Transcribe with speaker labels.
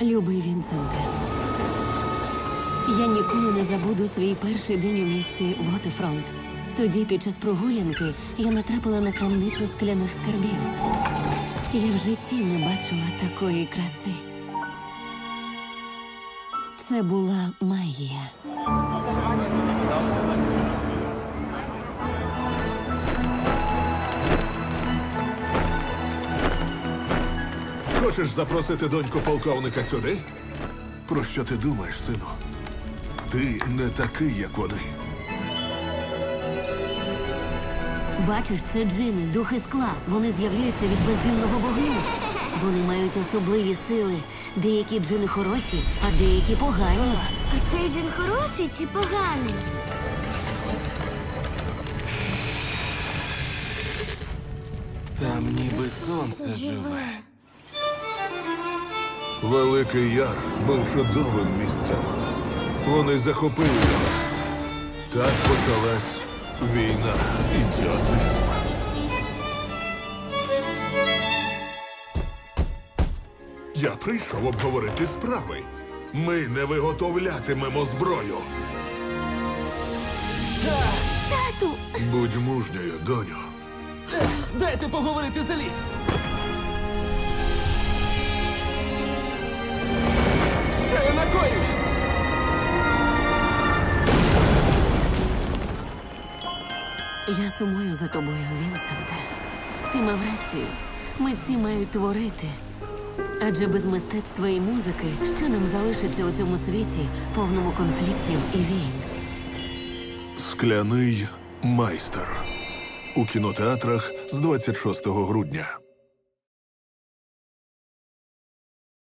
Speaker 1: Любий Вінсенте, я ніколи не забуду свій перший день у місті Вотефронт. Тоді, під час прогулянки, я натрапила на крамницю скляних скарбів. Я в житті не бачила такої краси. Це була магія.
Speaker 2: Хочеш запросити доньку полковника сюди? Про що ти думаєш, сину? Ти не такий, як вони.
Speaker 1: Бачиш, це джини, духи скла. Вони з'являються від бездимного вогню. Вони мають особливі сили. Деякі джини хороші, а деякі погані.
Speaker 3: А цей джин хороший чи поганий?
Speaker 4: Там ніби сонце живе.
Speaker 2: Великий Яр був чудовим місцем. Вони захопили його. Так почалась війна ідіотизм. Я прийшов обговорити справи. Ми не виготовлятимемо зброю.
Speaker 3: Тату,
Speaker 2: Будь мужньою, доню.
Speaker 4: Дайте поговорити залізь.
Speaker 1: Я сумую за тобою, Вінсенте. Ти мав рацію. Митці мають творити. Адже без мистецтва і музики, що нам залишиться у цьому світі, повному конфліктів і війн?
Speaker 2: Скляний майстер у кінотеатрах з 26 грудня.